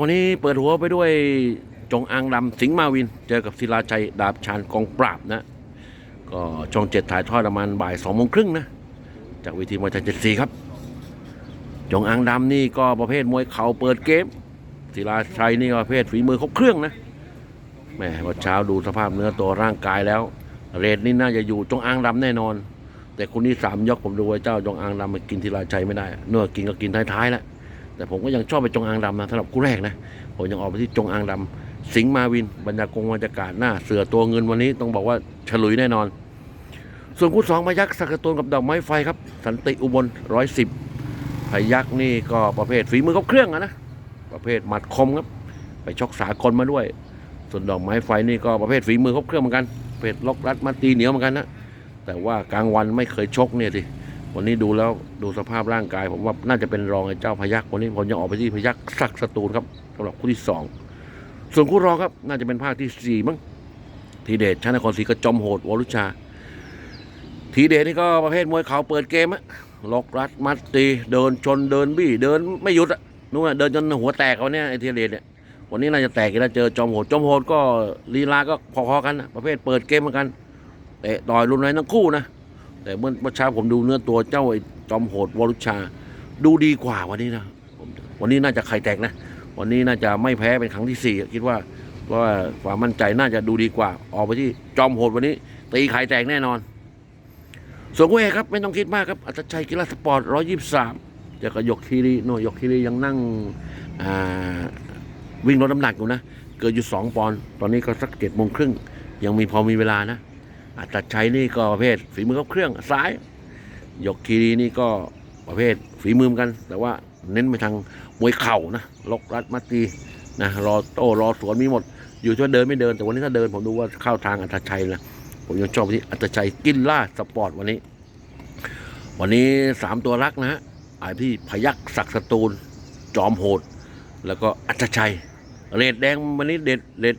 คนนี้เปิดหัวไปด้วยจงอางดำสิงห์มาวิน เจอกับศิลาชัยดาบชานกองปราบนะ ก็ช่องเจ็ดถ่ายทอดประมาณบ่ายสองโมงครึ่งนะ จากเวิธีมวยไทยเจ็ดสีครับ จงอางดำนี่ก็ประเภทมวยเข่าเปิดเกมศิลาชัยนี่ก็ประเภทฝีมือครบเครื่องนะแหม่วันเช้าดูสภาพเนื้อตัวร่างกายแล้ว เรทนี่น่าจะอยู่จงอางดำแน่นอน แต่คนนี้สามยกผมดูไว่าเจ้าจงอางดำมันกินศิลาชัยไม่ได้เนื้อกินก็กินท้ายๆแล้ว แต่ผมก็ยังชอบไปจงอางดำนะสำหรับคู่แรกนะผมยังออกไปที่จงอางดำสิงห์มาวิน บรรยากงบรรยากาศหน้า เสือตัวเงินวันนี้ต้องบอกว่าฉลุยแน่นอน ส่วนคู่สองพยักษ์สักกระตูนกับดอกไม้ไฟครับ สันติอุบลร้อยสิบพยักษ์นี่ก็ประเภทฝีมือครบเครื่องอะนะประเภทหมัดคมครับ ไปชกสากลมาด้วย ส่วนดอกไม้ไฟนี่ก็ประเภทฝีมือครบเครื่องเหมือนกันประเภทล็อกรัดมาตีเหนียวเหมือนกันนะแต่ว่ากลางวันไม่เคยชกเนี่ยสิ วันนี้ดูแล้วดูสภาพร่างกาย ผมว่าน่าจะเป็นรองไอ้เจ้าพยักวันนี้ผมยังออกไปที่พยักสักสตูลครับสำหรับคู่ที่สองส่วนคู่รองครับ น่าจะเป็นภาคที่สี่มั้งทีเดชชนครศรีกระจอมโหดวรุชา ทีเดชนี่ก็ประเภทมวยเขาเปิดเกมอะล็อกรัดมัดตีเดินชนเดินบี้เดินไม่หยุดอะนู่นเดินจนหัวแตกเขาเนี่ยไอ้ทีเดชเนี่ยวันนี้น่าจะแตกอีกแล้วเจอจอมโหดจอมโหดก็ลีลาก็พอๆกัน ประเภทเปิดเกมเหมือนกันเตะต่อยรุนแรงทั้งคู่นะ แต่เมื่อเมื่อเช้าผมดูเนื้อตัวเจ้าไอ้จอมโหดวรุชา ดูดีกว่าวันนี้นะผมวันนี้น่าจะไข่แตกนะ วันนี้น่าจะไม่แพ้เป็นครั้งที่สี่คิดว่าเพราะว่าความมั่นใจน่าจะดูดีกว่า ออกไปที่จอมโหดวันนี้ ตีไข่แตกแน่นอน ส่วนคู่เอกครับ ไม่ต้องคิดมากครับอัตชัยกีฬาสปอร์ตร้อยยี่สิบสามจะกยกคีรีโนยกคีรียังนั่งวิ่งลดน้ำหนักอยู่นะ เกินอยู่สองปอนด์ตอนนี้ก็สักเจ็ดโมงครึ่งยังมีพอมีเวลานะ อัตชัยนี่ก็ประเภทฝีมือครบเครื่องซ้ายยกคีรีนี่ก็ประเภทฝีมือกัน แต่ว่าเน้นไปทางมวยเข่านะล็อกรัดมัดตีนะรอโต้รอสวนมีหมด อยู่ที่ว่าเดินไม่เดินแต่วันนี้ถ้าเดินผมดูว่าเข้าทางอัตชัยนะผมยังชอบที่อัตชัยกินล่าสปอร์ตวันนี้ วันนี้สามตัวรักนะฮะไอ้ที่พยักศักสตูล จอมโหด แล้วก็อัตชัยเรดแดงวันนี้เด็ดเด็ด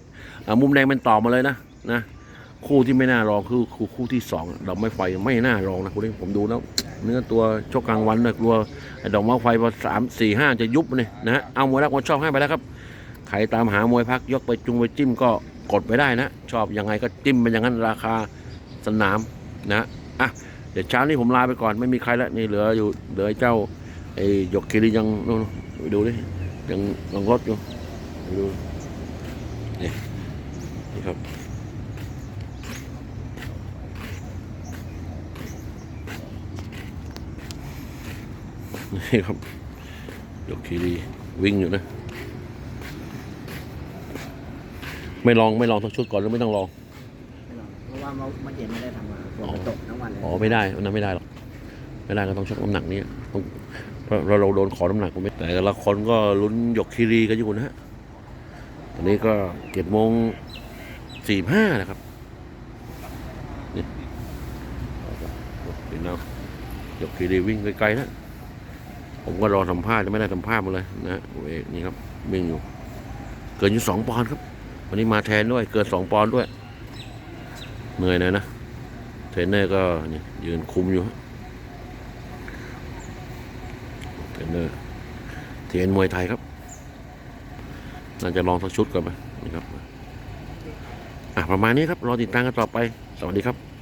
มุมแดงเป็นต่อมาเลยนะนะ คู่ที่ไม่น่ารองคือคู่คู่ที่สองดอกไม้ไฟไม่น่ารองนะคุณนี้ผมดูแล้ว เนื้อตัวชกกลางวันนะกลัวดอกไม้ไฟพอสามสี่ห้าจะยุบเลยนะฮะเอามวยรักมวยชอบให้ไปแล้วครับใครตามหามวยพักยกไปจุงไปจิ้มก็กดไปได้นะ ชอบยังไงก็จิ้มไปอย่างนั้นราคาสนามนะอะเดี๋ยวเช้านี้ผมลาไปก่อนไม่มีใครแล้วนี่เหลืออยู่เหลือเจ้าไอ้ยกคิริยังนู่นไปดูดิยังลองรถอยู่ไปดูนี่นี่ครับ นี่ครับยกคีรีวิ่งอยู่นะ ไม่ลองไม่ลองทั้งชุดก่อนหรือไม่ต้องลอง เพราะว่าเมื่อเย็นไม่ได้ทำมาฝนมันตกทั้งวันเลยอ๋อไม่ได้อันนั้นไม่ได้หรอกไม่ได้ก็ต้องชกน้ำหนักนี้ต้องเพราะเราเราโดนขอน้ำหนักก็ไม่แต่ละคนก็ลุ้นยกคีรีกันอยู่นะฮะตอนนี้ก็เจ็ดโมงสี่ห้านะครับนี่เป็นเอายกคีรีวิ่งไกลๆนะ ผมก็รอสัมภาษณ์จะไม่ได้สัมภาษณ์มาเลยนะฮะโอ้ยนี่ครับวิ่งอยู่ เกินอยู่สองปอนด์ครับ วันนี้มาแทนด้วย เกินสองปอนด์ด้วย เหนื่อยหน่อยนะเทรนเนอร์ก็นี่ยืนคุมอยู่เทรนเนอร์เทรนมวยไทยครับน่าจะลองสักชุดก่อนไหมนี่ครับอะประมาณนี้ครับ รอติดตามกันต่อไป สวัสดีครับ